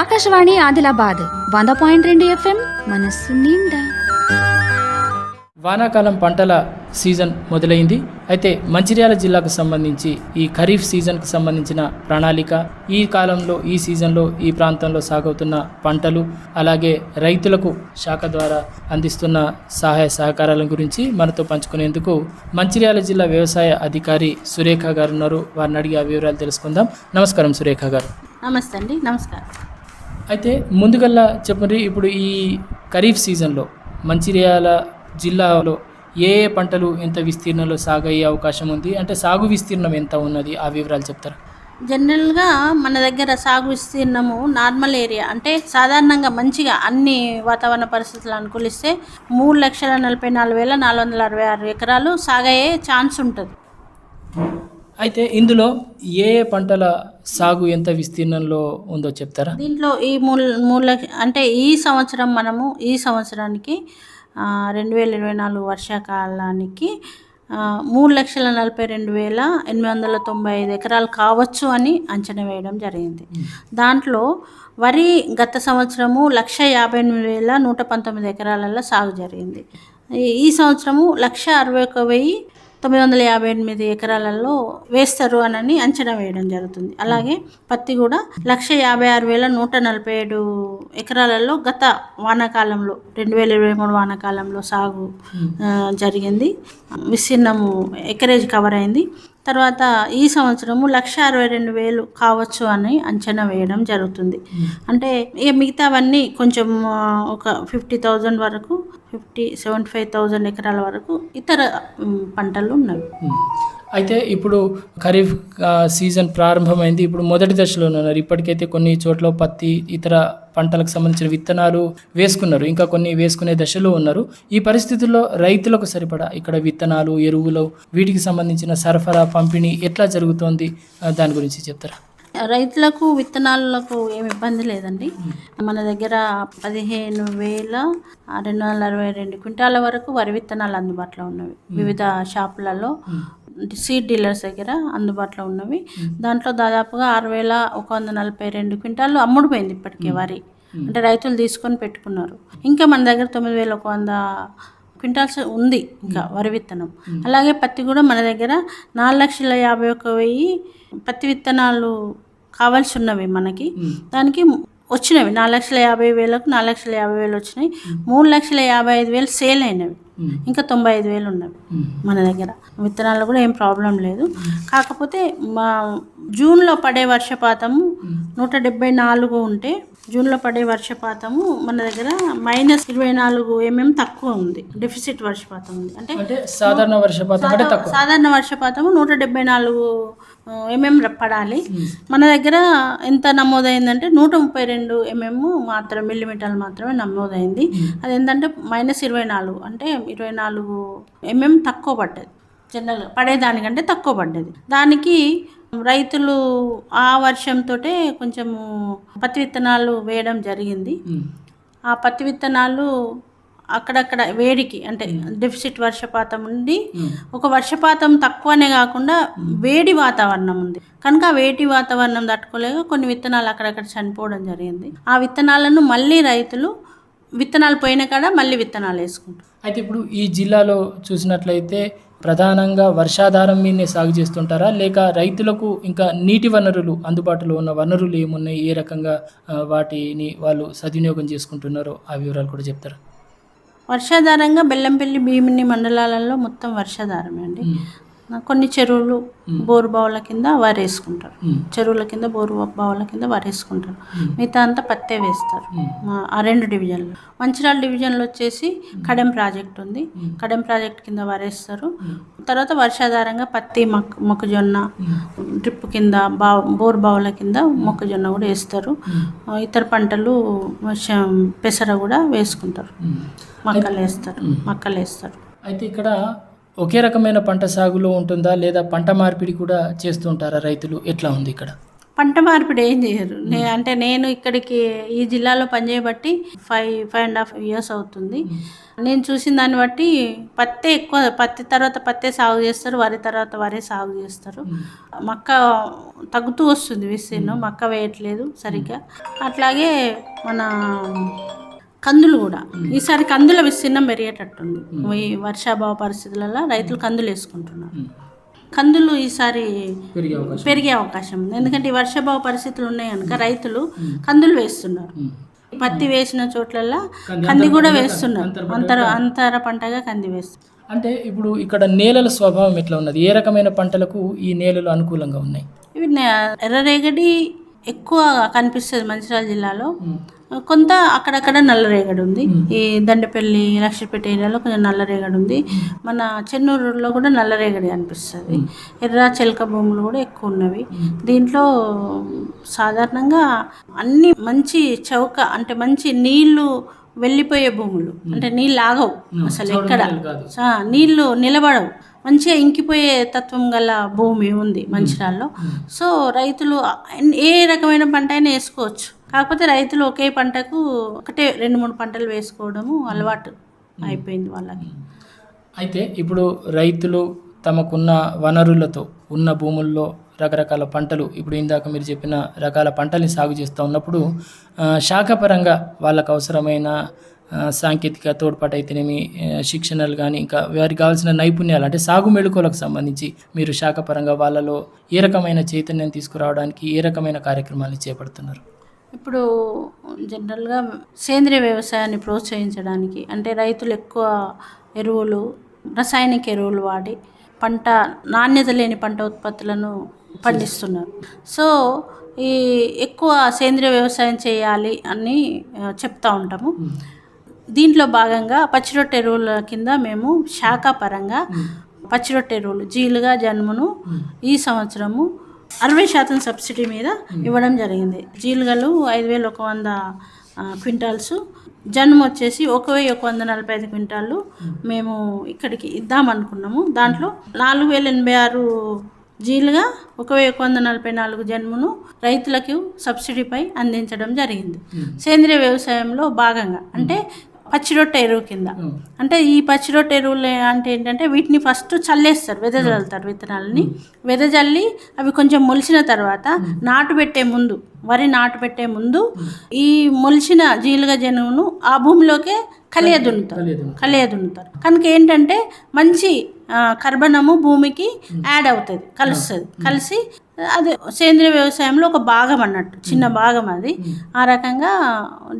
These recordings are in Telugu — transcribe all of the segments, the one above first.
ఆకాశవాణి ఆదిలాబాద్ వంద పాయింట్ రెండు ఎఫ్ఎం మనస్సు నిండా. వానాకాలం పంటల సీజన్ మొదలైంది. అయితే మంచిర్యాల జిల్లాకు సంబంధించి ఈ ఖరీఫ్ సీజన్కు సంబంధించిన ప్రణాళిక ఈ కాలంలో ఈ సీజన్లో ఈ ప్రాంతంలో సాగవుతున్న పంటలు అలాగే రైతులకు శాఖ ద్వారా అందిస్తున్న సహాయ సహకారాల గురించి మనతో పంచుకునేందుకు మంచిర్యాల జిల్లా వ్యవసాయ అధికారి సురేఖ గారు ఉన్నారు. వారిని అడిగి ఆ వివరాలు తెలుసుకుందాం. నమస్కారం సురేఖ గారు. నమస్తే అండి. నమస్కారం. అయితే ముందుగల్లా చెప్పండి ఇప్పుడు ఈ ఖరీఫ్ సీజన్లో మంచిర్యాల జిల్లాలో ఏ ఏ పంటలు ఎంత విస్తీర్ణంలో సాగయ్యే అవకాశం ఉంది? అంటే సాగు విస్తీర్ణం ఎంత ఉన్నది? ఆ వివరాలు చెప్తారా? జనరల్గా మన దగ్గర సాగు విస్తీర్ణము నార్మల్ ఏరియా. అంటే సాధారణంగా మంచిగా అన్ని వాతావరణ పరిస్థితులు అనుకూలిస్తే మూడు లక్షల నలభై నాలుగు వేల నాలుగు వందల అరవై ఆరు ఎకరాలు సాగయ్యే ఛాన్స్ ఉంటుంది. అయితే ఇందులో ఏ ఏ పంటల సాగు ఎంత విస్తీర్ణంలో ఉందో చెప్తారా? దీంట్లో ఈ మూడు లక్ష అంటే ఈ సంవత్సరం మనము ఈ సంవత్సరానికి రెండు వేల ఇరవై నాలుగు వర్షాకాలానికి మూడు లక్షల నలభై రెండు వేల ఎనిమిది వందల తొంభై ఐదు ఎకరాలు కావచ్చు అని అంచనా వేయడం జరిగింది. దాంట్లో వరి గత సంవత్సరము లక్ష యాభై ఎనిమిది వేల నూట పంతొమ్మిది ఎకరాలలో సాగు జరిగింది. ఈ- ఈ సంవత్సరము లక్ష అరవై ఒక వెయ్యి తొమ్మిది వందల యాభై ఎనిమిది ఎకరాలలో వేస్తారు అని అంచనా వేయడం జరుగుతుంది. అలాగే పత్తి కూడా లక్ష యాభై ఆరు వేల నూట నలభై ఏడు ఎకరాలలో గత వానాకాలంలో రెండు వేల ఇరవై మూడు వానాకాలంలో సాగు జరిగింది. విస్తీర్ణము ఎకరేజ్ కవర్ అయింది. తర్వాత ఈ సంవత్సరము లక్ష అరవై రెండు వేలు కావచ్చు అని అంచనా వేయడం జరుగుతుంది. అంటే ఇక మిగతావన్నీ కొంచెం ఒక ఫిఫ్టీ థౌజండ్ వరకు ఫిఫ్టీ సెవెంటీ ఫైవ్ థౌజండ్ ఎకరాల వరకు ఇతర పంటలు ఉన్నవి. అయితే ఇప్పుడు ఖరీఫ్ సీజన్ ప్రారంభమైంది. ఇప్పుడు మొదటి దశలో ఉన్నారు. ఇప్పటికైతే కొన్ని చోట్ల పత్తి ఇతర పంటలకు సంబంధించిన విత్తనాలు వేసుకున్నారు. ఇంకా కొన్ని వేసుకునే దశలో ఉన్నారు. ఈ పరిస్థితుల్లో రైతులకు సరిపడా ఇక్కడ విత్తనాలు ఎరువులు వీటికి సంబంధించిన సరఫరా పంపిణీ ఎట్లా జరుగుతోంది? దాని గురించి చెప్తారా? రైతులకు విత్తనాలకు ఏమి ఇబ్బంది లేదండి. మన దగ్గర పదిహేను వేల రెండు వందల అరవై రెండు క్వింటాల వరకు వరి విత్తనాలు అందుబాటులో ఉన్నవి. వివిధ షాపులలో సీడ్ డీలర్స్ దగ్గర అందుబాటులో ఉన్నవి. దాంట్లో దాదాపుగా ఆరు వేల ఒక వంద నలభై రెండు క్వింటాలు అమ్ముడుపోయింది ఇప్పటికే వరి. అంటే రైతులు తీసుకొని పెట్టుకున్నారు. ఇంకా మన దగ్గర తొమ్మిది వేల ఒక వంద క్వింటాల్స్ ఉంది ఇంకా వరి విత్తనం. అలాగే పత్తి కూడా మన దగ్గర నాలుగు లక్షల యాభై ఒక వెయ్యి పత్తి విత్తనాలు కావాల్సి ఉన్నవి మనకి దానికి వచ్చినవి నాలుగు లక్షల యాభై వేలకు నాలుగు లక్షల యాభై వేలు వచ్చినాయి. మూడు లక్షల యాభై ఐదు వేలు సేల్ అయినవి. ఇంకా తొంభై ఐదు వేలు ఉన్నవి మన దగ్గర. విత్తనాలు కూడా ఏం ప్రాబ్లం లేదు. కాకపోతే మా జూన్లో పడే వర్షపాతము నూట డెబ్బై నాలుగు ఉంటే జూన్లో పడే వర్షపాతము మన దగ్గర మైనస్ ఇరవై నాలుగు ఎంఎం తక్కువ ఉంది. డెఫిసిట్ వర్షపాతం ఉంది. అంటే సాధారణ వర్షపాతం సాధారణ వర్షపాతము నూట డెబ్బై నాలుగు ఎంఎం పడాలి. మన దగ్గర ఎంత నమోదైందంటే నూట ముప్పై రెండు ఎంఎం మాత్రం మిల్లీమీటర్లు మాత్రమే నమోదైంది. అది ఏంటంటే మైనస్ ఇరవై నాలుగు అంటే ఇరవై నాలుగు ఎంఎం తక్కువ పడ్డది. జనరల్ పడేదానికంటే తక్కువ పడ్డది. దానికి రైతులు ఆ వర్షంతో కొంచెము పత్తి విత్తనాలు వేయడం జరిగింది. ఆ పత్తి విత్తనాలు అక్కడక్కడ వేడికి అంటే డెఫిసిట్ వర్షపాతం ఉండి ఒక వర్షపాతం తక్కువనే కాకుండా వేడి వాతావరణం ఉంది. కనుక వేడి వాతావరణం తట్టుకోలేక కొన్ని విత్తనాలు అక్కడక్కడ చనిపోవడం జరిగింది. ఆ విత్తనాలను మళ్ళీ రైతులు విత్తనాలు పోయిన కాడ మళ్ళీ విత్తనాలు వేసుకుంటారు. అయితే ఇప్పుడు ఈ జిల్లాలో చూసినట్లయితే ప్రధానంగా వర్షాధారం మీదనే సాగు చేస్తుంటారా? లేక రైతులకు ఇంకా నీటి వనరులు అందుబాటులో ఉన్న వనరులు ఏమున్నాయి? ఏ రకంగా వాటిని వాళ్ళు సద్వినియోగం చేసుకుంటున్నారో ఆ వివరాలు కూడా చెప్తారా? వర్షాధారంగా బెల్లంపల్లి భీమిని మండలాలలో మొత్తం వర్షాధారమే అండి. కొన్ని చెరువులు బోరు బావుల కింద వరేసుకుంటారు. చెరువుల కింద బోరు బావుల కింద వరేసుకుంటారు. మిగతా అంతా పత్తే వేస్తారు. ఆ రెండు డివిజన్లు. మంచిర్యాల డివిజన్లో వచ్చేసి కడెం ప్రాజెక్ట్ ఉంది. కడెం ప్రాజెక్ట్ కింద వరేస్తారు. తర్వాత వర్షాధారంగా పత్తి మొక్క మొక్కజొన్న డ్రిప్ కింద బా బోర్ బావుల కింద మొక్కజొన్న కూడా వేస్తారు. ఇతర పంటలు పెసర కూడా వేసుకుంటారు. మక్కలు వేస్తారు. మక్కలు వేస్తారు. అయితే ఇక్కడ ఒకే రకమైన పంట సాగులో ఉంటుందా లేదా పంట మార్పిడి కూడా చేస్తుంటారా రైతులు? ఎట్లా ఉంది ఇక్కడ? పంట మార్పిడి ఏం చేయరు. నే అంటే నేను ఇక్కడికి ఈ జిల్లాలో పనిచేయబట్టి five five and half years అవుతుంది. నేను చూసిన దాన్ని బట్టి పత్తే ఎక్కువ పత్తి తర్వాత పత్తే సాగు చేస్తారు వరి తర్వాత వరి సాగు చేస్తారు. మక్క తగ్గుతూ వస్తుంది విస్తీర్ణం. మక్క వేయట్లేదు సరిగ్గా. అట్లాగే మన కందులు కూడా. ఈసారి కందుల విస్తీర్ణం పెరిగేటట్టుంది. ఈ వర్షాభావ పరిస్థితులలో రైతులు కందులు వేసుకుంటున్నారు. కందులు ఈసారి పెరిగే అవకాశం పెరిగే అవకాశం ఉంది. ఎందుకంటే ఈ వర్షాభావ పరిస్థితులు ఉన్నాయి కనుక రైతులు కందులు వేస్తున్నారు. పత్తి వేసిన చోట్లల్లో కంది కూడా వేస్తున్నారు. అంతర అంతర పంటగా కంది వేస్తున్నారు. అంటే ఇప్పుడు ఇక్కడ నేలల స్వభావం ఎట్లా ఉన్నది? ఏ రకమైన పంటలకు ఈ నేలలు అనుకూలంగా ఉన్నాయి? ఇవి ఎర్రరేగడి ఎక్కువ కనిపిస్తుంది మంచిర్యాల జిల్లాలో. కొంత అక్కడక్కడ నల్లరేగడి ఉంది ఈ దండపల్లి లక్షపేట ఏరియాలో కొంచెం నల్లరేగడి ఉంది మన చెన్నూరులో కూడా నల్లరేగడి కనిపిస్తుంది. ఎర్ర చిలక భూములు కూడా ఎక్కువ ఉన్నవి దీంట్లో సాధారణంగా అన్ని మంచి చౌక అంటే మంచి నీళ్ళు వెళ్ళిపోయే భూములు. అంటే నీళ్ళు ఆగవు అసలు ఎక్కడ. నీళ్ళు నిలబడవు. మంచిగా ఇంకిపోయే తత్వం గల భూమి ఉంది మంచిర్యాలలో. సో రైతులు ఏ రకమైన పంట అయినా వేసుకోవచ్చు. కాకపోతే రైతులు ఒకే పంటకు ఒకటే రెండు మూడు పంటలు వేసుకోవడము అలవాటు అయిపోయింది వాళ్ళకి. అయితే ఇప్పుడు రైతులు తమకున్న వనరులతో ఉన్న భూముల్లో రకరకాల పంటలు ఇప్పుడు ఇందాక మీరు చెప్పిన రకాల పంటల్ని సాగు చేస్తూ ఉన్నప్పుడు శాఖపరంగా వాళ్ళకు అవసరమైన సాంకేతిక తోడ్పాటు అయితేనేమి శిక్షణలు కానీ ఇంకా వారికి కావాల్సిన నైపుణ్యాలు అంటే సాగు మెళుకువలకు సంబంధించి మీరు శాఖపరంగా వాళ్ళలో ఏ రకమైన చైతన్యం తీసుకురావడానికి ఏ రకమైన కార్యక్రమాలు చేపడుతున్నారు? ఇప్పుడు జనరల్గా సేంద్రియ వ్యవసాయాన్ని ప్రోత్సహించడానికి అంటే రైతులు ఎక్కువ ఎరువులు రసాయనిక ఎరువులు వాడి పంట నాణ్యత లేని పంట ఉత్పత్తులను పండిస్తున్నారు. సో ఈ ఎక్కువ సేంద్రియ వ్యవసాయం చేయాలి అని చెప్తా ఉంటాము. దీంట్లో భాగంగా పచ్చిరొట్టె ఎరువుల కింద మేము శాఖాపరంగా పచ్చిరొట్టె ఎరువులు జీలుగా జన్మును ఈ సంవత్సరము అరవై శాతం సబ్సిడీ మీద ఇవ్వడం జరిగింది. జీలుగలు ఐదు వేలు ఒక వంద క్వింటాల్స్. జన్మ వచ్చేసి ఒక వెయ్యి ఒక వంద నలభై ఐదు క్వింటాళ్ళు మేము ఇక్కడికి ఇద్దామనుకున్నాము దాంట్లో నాలుగు వేల ఎనభై ఆరు జీలుగా ఒక వెయ్యి ఒక వంద నలభై నాలుగు జన్మును రైతులకు సబ్సిడీపై అందించడం జరిగింది. సేంద్రియ వ్యవసాయంలో భాగంగా అంటే పచ్చిరొట్టె ఎరువు కింద. అంటే ఈ పచ్చిరొట్టె ఎరువులు అంటే ఏంటంటే వీటిని ఫస్ట్ చల్లేస్తారు వెదజల్లుతారు విత్తనాలని. వెదజల్లి అవి కొంచెం మొలిచిన తర్వాత నాటు పెట్టే ముందు వరి నాటు పెట్టే ముందు ఈ మొలిచిన జీలుగ జనువును ఆ భూమిలోకే కలియ దున్నుతారు. కలియ దున్నుతారు. కనుక ఏంటంటే మంచి కర్బనము భూమికి యాడ్ అవుతుంది కలుస్తుంది. కలిసి అది సేంద్రియ వ్యవసాయంలో ఒక భాగం అన్నట్టు చిన్న భాగం అది. ఆ రకంగా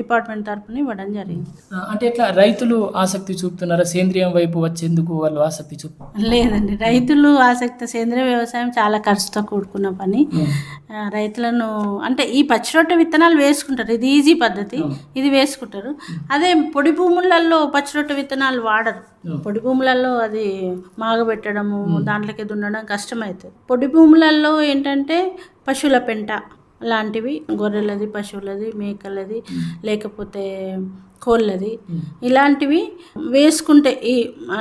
డిపార్ట్మెంట్ తరపున ఇవ్వడం జరిగింది. అంటే ఇట్లా రైతులు ఆసక్తి చూపుతున్నారా? సేంద్రియం వైపు వచ్చేందుకు వాళ్ళు ఆసక్తి చూపు? లేదండి రైతులు ఆసక్తి సేంద్రియ వ్యవసాయం చాలా ఖర్చుతో కూడుకున్న పని. రైతులను అంటే ఈ పచ్చిరొట్టె విత్తనాలు వేసుకుంటారు ఇది ఈజీ పద్ధతి ఇది వేసుకుంటారు. అదే పొడి భూములలో పచ్చిరొట్టె విత్తనాలు వాడరు. పొడి భూములలో అది మాగబెట్టడము దాంట్లోకి దున్నడం కష్టమవుతుంది పొడి భూములలో ఏంటంటే పశువుల పెంట లాంటివి గొర్రెలది పశువులది మేకలది లేకపోతే కోళ్ళది. ఇలాంటివి వేసుకుంటే ఈ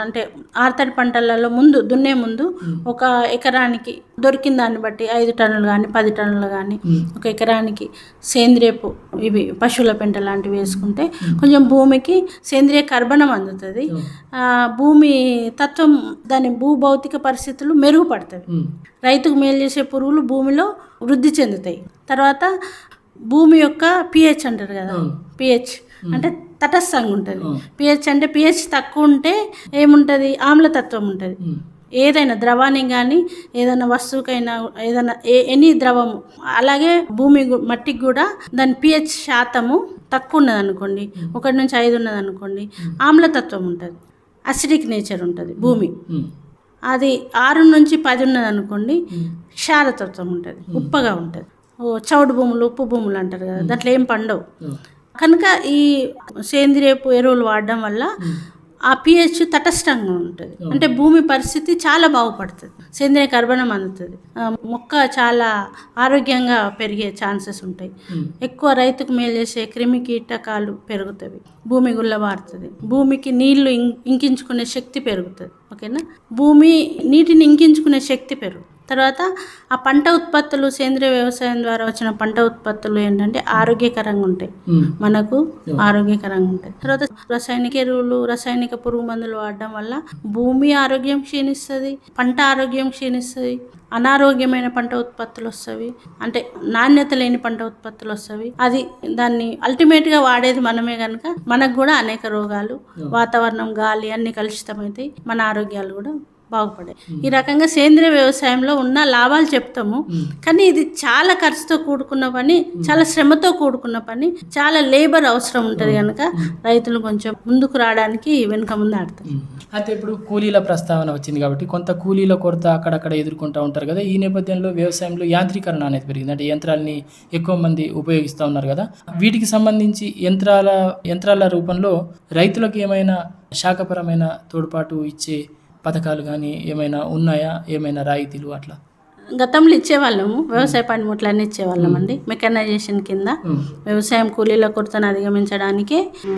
అంటే ఆర్తడి పంటలలో ముందు దున్నే ముందు ఒక ఎకరానికి దొరికిన దాన్ని బట్టి ఐదు టన్నులు కానీ పది టన్నులు కానీ ఒక ఎకరానికి సేంద్రియపు ఇవి పశువుల పెంట లాంటివి వేసుకుంటే కొంచెం భూమికి సేంద్రియ కర్బనం అందుతుంది. భూమి తత్వం దాని భూభౌతిక పరిస్థితులు మెరుగుపడతాయి రైతుకు మేలు చేసే పురుగులు భూమిలో వృద్ధి చెందుతాయి. తర్వాత భూమి యొక్క పిహెచ్ అంటారు కదా. పిహెచ్ అంటే తటస్థంగా ఉంటుంది. పిహెచ్ అంటే పిహెచ్ తక్కువ ఉంటే ఏముంటుంది? ఆమ్లతత్వం ఉంటుంది. ఏదైనా ద్రవానికి కానీ ఏదైనా వస్తువుకైనా ఏదైనా ఎనీ ద్రవము అలాగే భూమి మట్టికి కూడా దాని పిహెచ్ శాతము తక్కువ ఉన్నది అనుకోండి. ఒకటి నుంచి ఐదు ఉన్నది అనుకోండి. ఆమ్లతత్వం ఉంటుంది. అసిడిక్ నేచర్ ఉంటుంది భూమి. అది ఆరు నుంచి పది ఉన్నది అనుకోండి క్షారతత్వం ఉంటుంది. ఉప్పగా ఉంటుంది. ఓ చౌడు భూములు ఉప్పు భూములు అంటారు కదా దాంట్లో ఏం పండవు. కనుక ఈ సేంద్రియపు ఎరువులు వాడడం వల్ల ఆ పిహెచ్ తటస్థంగా ఉంటుంది. అంటే భూమి పరిస్థితి చాలా బాగుపడుతుంది. సేంద్రియ కర్బనం అందుతుంది. మొక్క చాలా ఆరోగ్యంగా పెరిగే ఛాన్సెస్ ఉంటాయి. ఎక్కువ రైతుకు మేలు చేసే క్రిమి కీటకాలు పెరుగుతాయి భూమి గుల్లబారుతుంది. భూమికి నీళ్ళు ఇంకించుకునే శక్తి పెరుగుతుంది. ఓకేనా? భూమి నీటిని ఇంకించుకునే శక్తి పెరుగు తర్వాత ఆ పంట ఉత్పత్తులు సేంద్రియ వ్యవసాయం ద్వారా వచ్చిన పంట ఉత్పత్తులు ఏంటంటే ఆరోగ్యకరంగా ఉంటాయి. మనకు ఆరోగ్యకరంగా ఉంటాయి. తర్వాత రసాయనిక ఎరువులు రసాయనిక పురుగు మందులు వాడడం వల్ల భూమి ఆరోగ్యం క్షీణిస్తుంది పంట ఆరోగ్యం క్షీణిస్తుంది అనారోగ్యమైన పంట ఉత్పత్తులు వస్తాయి అంటే నాణ్యత లేని పంట ఉత్పత్తులు వస్తాయి అది దాన్ని అల్టిమేట్గా వాడేది మనమే కనుక మనకు కూడా అనేక రోగాలు వాతావరణం గాలి అన్ని కలుషితమవుతాయి. మన ఆరోగ్యాలు కూడా బాగుపడాయి ఈ రకంగా సేంద్రియ వ్యవసాయంలో ఉన్న లాభాలు చెప్తాము. కానీ ఇది చాలా ఖర్చుతో కూడుకున్న పని చాలా శ్రమతో కూడుకున్న పని చాలా లేబర్ అవసరం ఉంటుంది కనుక రైతులు కొంచెం ముందుకు రావడానికి వెనుక ముందు ఆడతారు. అయితే ఇప్పుడు కూలీల ప్రస్తావన వచ్చింది కాబట్టి కొంత కూలీల కొరత అక్కడక్కడ ఎదుర్కొంటూ ఉంటారు కదా. ఈ నేపథ్యంలో వ్యవసాయంలో యాంత్రీకరణ అనేది పెరిగింది. అంటే యంత్రాలని ఎక్కువ మంది ఉపయోగిస్తూ ఉన్నారు కదా. వీటికి సంబంధించి యంత్రాల యంత్రాల రూపంలో రైతులకు ఏమైనా శాఖపరమైన తోడ్పాటు ఇచ్చే పథకాలు కానీ ఏమైనా ఉన్నాయా? ఏమైనా రాయితీలు అట్లా? గతంలో ఇచ్చేవాళ్ళము. వ్యవసాయ పనిముట్లు అన్ని ఇచ్చేవాళ్ళం అండి. మెకనైజేషన్ కింద. వ్యవసాయం కూలీల కొరతను అధిగమించడానికి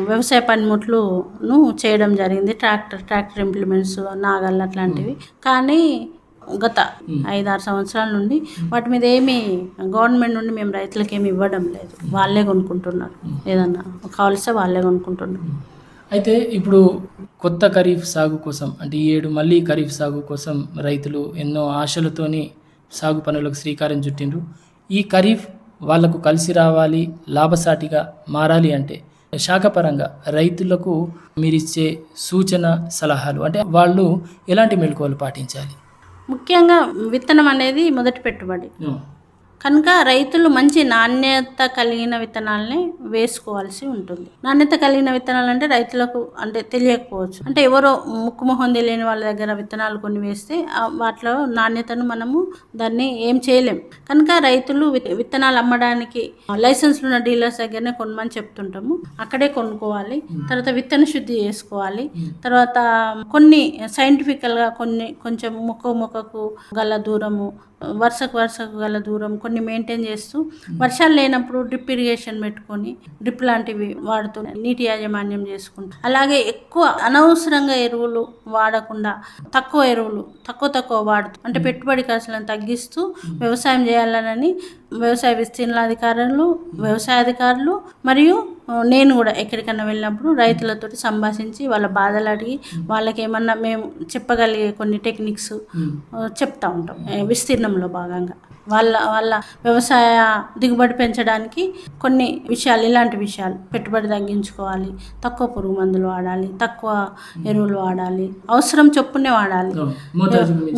వ్యవసాయ పనిముట్లును చేయడం జరిగింది. ట్రాక్టర్ ట్రాక్టర్ ఇంప్లిమెంట్స్ నాగళ్ళు అట్లాంటివి. కానీ గత ఐదారు సంవత్సరాల నుండి వాటి మీద ఏమి గవర్నమెంట్ నుండి మేము రైతులకు ఏమి ఇవ్వడం లేదు. వాళ్ళే కొనుక్కుంటున్నారు. ఏదన్నా కావాల్స్తే వాళ్ళే కొనుక్కుంటున్నారు. అయితే ఇప్పుడు కొత్త ఖరీఫ్ సాగు కోసం అంటే ఈ ఏడు మళ్ళీ ఖరీఫ్ సాగు కోసం రైతులు ఎన్నో ఆశలతోని సాగు పనులకు శ్రీకారం చుట్టిండ్రు. ఈ ఖరీఫ్ వాళ్ళకు కలిసి రావాలి లాభసాటిగా మారాలి అంటే శాఖపరంగా రైతులకు మీరిచ్చే సూచన సలహాలు అంటే వాళ్ళు ఎలాంటి మెలకువలు పాటించాలి? ముఖ్యంగా విత్తనం అనేది మొదటి పెట్టుబడి. కనుక రైతులు మంచి నాణ్యత కలిగిన విత్తనాలని వేసుకోవాల్సి ఉంటుంది. నాణ్యత కలిగిన విత్తనాలు అంటే రైతులకు అంటే తెలియకపోవచ్చు. అంటే ఎవరో ముక్కు మొహం తెలియని వాళ్ళ దగ్గర విత్తనాలు కొన్ని వేస్తే వాటిలో నాణ్యతను మనము దాన్ని ఏం చేయలేం. కనుక రైతులు వి- విత్తనాలు అమ్మడానికి లైసెన్స్ ఉన్న డీలర్స్ దగ్గరనే కొనమని చెప్తుంటాము. అక్కడే కొనుక్కోవాలి. తర్వాత విత్తన శుద్ధి చేసుకోవాలి. తర్వాత కొన్ని సైంటిఫికల్గా కొన్ని కొంచెం మొక్క మొక్కకు గల దూరము వరుసకు వరుసకు గల దూరం కొన్ని మెయింటైన్ చేస్తూ వర్షాలు లేనప్పుడు డ్రిప్ ఇరిగేషన్ పెట్టుకొని డ్రిప్ లాంటివి వాడుతూ నీటి యాజమాన్యం చేసుకుంటాం. అలాగే ఎక్కువ అనవసరంగా ఎరువులు వాడకుండా తక్కువ ఎరువులు తక్కువ తక్కువ వాడుతూ అంటే పెట్టుబడి ఖర్చులను తగ్గిస్తూ వ్యవసాయం చేయాలనని వ్యవసాయ విస్తీర్ణాధికారులు వ్యవసాయ అధికారులు మరియు నేను కూడా ఎక్కడికైనా వెళ్ళినప్పుడు రైతులతోటి సంభాషించి వాళ్ళ బాధలు అడిగి వాళ్ళకి ఏమన్నా మేము చెప్పగలిగే కొన్ని టెక్నిక్స్ చెప్తా ఉంటాం విస్తీర్ణంలో భాగంగా. వాళ్ళ వాళ్ళ వ్యవసాయ దిగుబడి పెంచడానికి కొన్ని విషయాలు ఇలాంటి విషయాలు. పెట్టుబడి తగ్గించుకోవాలి తక్కువ పురుగు మందులు వాడాలి తక్కువ ఎరువులు వాడాలి అవసరం చొప్పునే వాడాలి.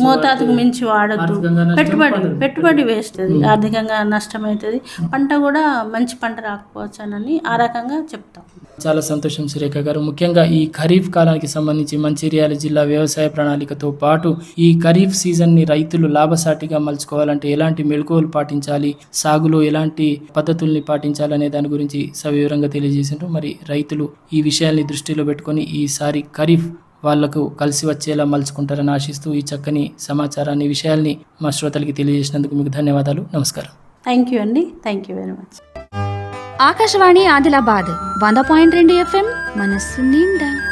మోతాదుకు మించి వాడద్దు. పెట్టుబడి. పెట్టుబడి వేస్తుంది ఆర్థికంగా నష్టమవుతుంది. పంట కూడా మంచి పంట రాకపోవచ్చానని ఆ రకంగా చెప్తాం. చాలా సంతోషం సురేఖ గారు. ముఖ్యంగా ఈ ఖరీఫ్ కాలానికి సంబంధించి మంచిర్యాల జిల్లా వ్యవసాయ ప్రణాళికతో పాటు ఈ ఖరీఫ్ సీజన్ని రైతులు లాభసాటిగా మలుచుకోవాలంటే ఎలాంటి మెళకువలు పాటించాలి? సాగులో ఎలాంటి పద్ధతుల్ని పాటించాలనే దాని గురించి సవివరంగా తెలియజేసిండ్రు. మరి రైతులు ఈ విషయాల్ని దృష్టిలో పెట్టుకొని ఈసారి ఖరీఫ్ వాళ్ళకు కలిసి వచ్చేలా మలుచుకుంటారని ఆశిస్తూ ఈ చక్కని సమాచారాన్ని విషయాల్ని మా శ్రోతలకి తెలియజేసినందుకు మీకు ధన్యవాదాలు. నమస్కారం. థ్యాంక్ యూ అండి. Thank you very much Akashvani Adilabad వంద పాయింట్ రెండు ఎఫ్ఎం మనస్సు నిండా.